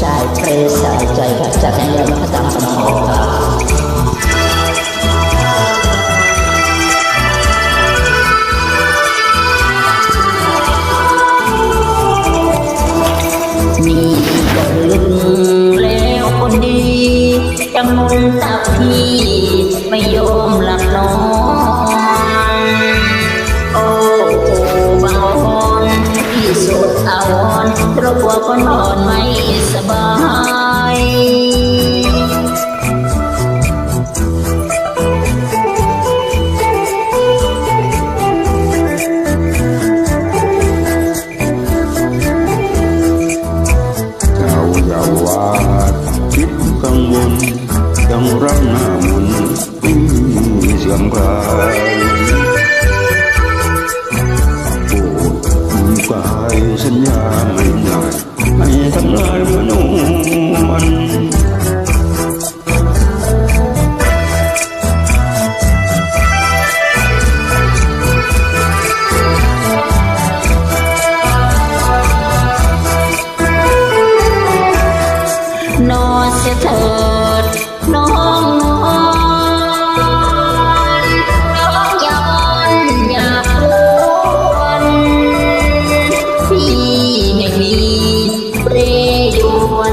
สายเปรย์สายใจค่ะจากนั้นเดี๋ยวมาตามสมองค่ะนี่ก็ลึกแล้วคนดีจำนวนตักพี่ไม่ยอมหลับ ดอาวรเพราะกลัวคนอ่อนไม่สบายเจ้าอย่าวาดคิดกังวลดังรักหน้ามนต์ที่เสื่อมคล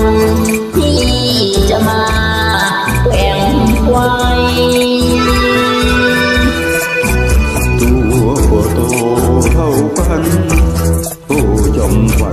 วนที่จะมาแกว่งไว้ตัวโตเท่ากันโตจอมขวั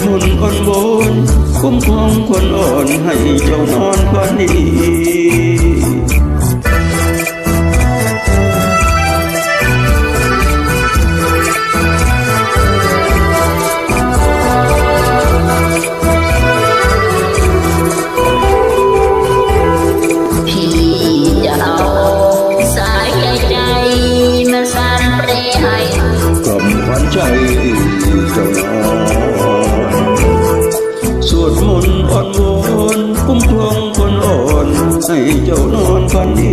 สวดมนต์อ่อนวอนคุ้มครองคนอ่อนให้เจ้านอนฝันดีพี่จะเอาสายใจใจมาสานเพลงให้กล่อมขวัญใจเจ้านอ பண்ணி